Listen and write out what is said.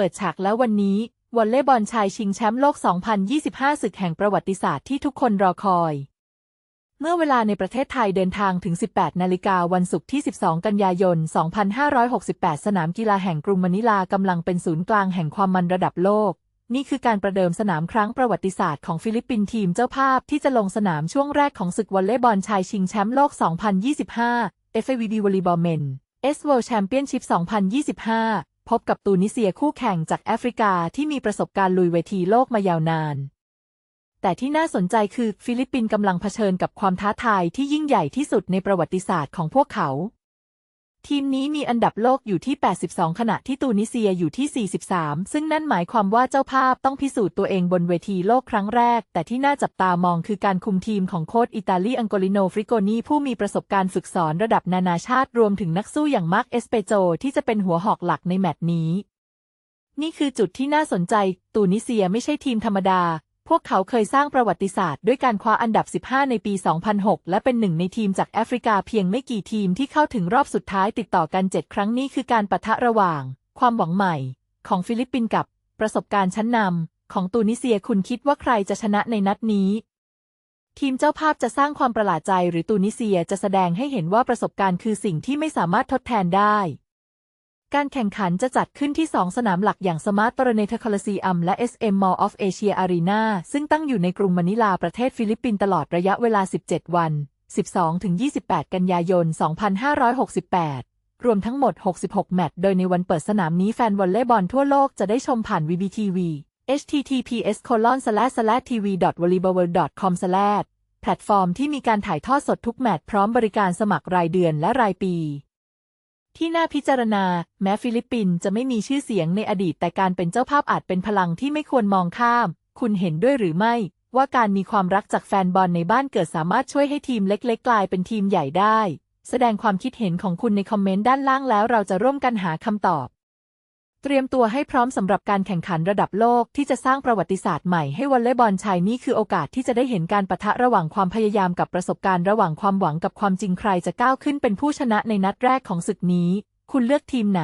เปิดฉากแล้ววันนี้ วอลเลย์บอลชายชิงแชมป์โลก 2025 ศึกแห่งประวัติศาสตร์ที่ทุกคนรอคอย เมื่อเวลาในประเทศไทยเดินทางถึง 18 นาฬิกาวันศุกร์ที่ 12 กันยายน 2568 สนามกีฬาแห่งกรุงมะนิลากำลังเป็นศูนย์กลางแห่งความมันระดับโลก นี่คือการประเดิมสนามครั้งประวัติศาสตร์ของฟิลิปปินส์ทีมเจ้าภาพที่จะลงสนามช่วงแรกของศึกวอลเลย์บอลชายชิงแชมป์โลก 2025 FIVB Volleyball Men S World Championship 2025 พบกับตูนิเซียคู่แข่งจากแอฟริกาที่มีประสบการณ์ลุยเวทีโลกมายาวนาน แต่ที่น่าสนใจคือฟิลิปปินส์กำลังเผชิญกับความท้าทายที่ยิ่งใหญ่ที่สุดในประวัติศาสตร์ของพวกเขา ทีมนี้มีอันดับโลกอยู่ที่ 82 ขณะที่ตูนิเซียอยู่ที่ 43 ซึ่งนั่นหมายความว่าเจ้าภาพต้องพิสูจน์ตัวเองบนเวทีโลกครั้งแรก แต่ที่น่าจับตามองคือการคุมทีมของโค้ชอิตาลีอังโกลิโนฟริโกนีผู้มีประสบการณ์ฝึกสอนระดับนานาชาติรวมถึงนักสู้อย่างมาร์กเอสเปโจที่จะเป็นหัวหอกหลักในแมตช์นี้ นี่คือจุดที่น่าสนใจ ตูนิเซียไม่ใช่ทีมธรรมดา พวกเขาเคยสร้างประวัติศาสตร์ด้วยการคว้าอันดับ 15 ในปี 2006 และเป็นหนึ่งในทีมจากแอฟริกาเพียงไม่กี่ทีมที่เข้าถึงรอบสุดท้ายติดต่อกัน 7 ครั้งนี้คือการปะทะระหว่าง ความหวังใหม่ ของฟิลิปปินส์กับ ประสบการณ์ชั้นนำของตูนิเซียคุณคิดว่าใครจะชนะในนัดนี้ ทีมเจ้าภาพจะสร้างความประหลาดใจหรือตูนิเซียจะแสดงให้เห็นว่าประสบการณ์คือสิ่งที่ไม่สามารถทดแทนได้ การแข่งขันจะจัดขึ้นที่ 2 สนามหลักอย่างสมาร์ทปรเนทคอลซีอัมและ SM Mall of Asia Arena ซึ่งตั้งอยู่ในกรุงมะนิลาประเทศฟิลิปปินส์ตลอดระยะเวลา 17 วัน 12-28 กันยายน 2568 รวมทั้งหมด 66 แมตช์ โดยในวันเปิดสนามนี้แฟนวอลเลย์บอลทั่วโลกจะได้ชมผ่าน VBTV https tv volleyball com แพลตฟอร์มที่มีการถ่ายทอดสดทุกแมตช์พร้อมบริการสมัครรายเดือนและรายปี ที่น่าพิจารณา แม้ฟิลิปปินส์จะไม่มีชื่อเสียงในอดีตแต่การเป็นเจ้าภาพอาจเป็นพลังที่ไม่ควรมองข้าม คุณเห็นด้วยหรือไม่ ว่าการมีความรักจากแฟนบอลในบ้านเกิดสามารถช่วยให้ทีมเล็กๆ กลายเป็นทีมใหญ่ได้ แสดงความคิดเห็นของคุณในคอมเมนต์ด้านล่างแล้วเราจะร่วมกันหาคำตอบ เตรียมตัวให้พร้อมสำหรับการแข่งขันระดับโลกที่จะสร้างประวัติศาสตร์ใหม่ให้วอลเลย์บอลชายนี่คือโอกาสที่จะได้เห็นการปะทะระหว่างความพยายามกับประสบการณ์ระหว่างความหวังกับความจริงใครจะก้าวขึ้นเป็นผู้ชนะในนัดแรกของศึกนี้ คุณเลือกทีมไหน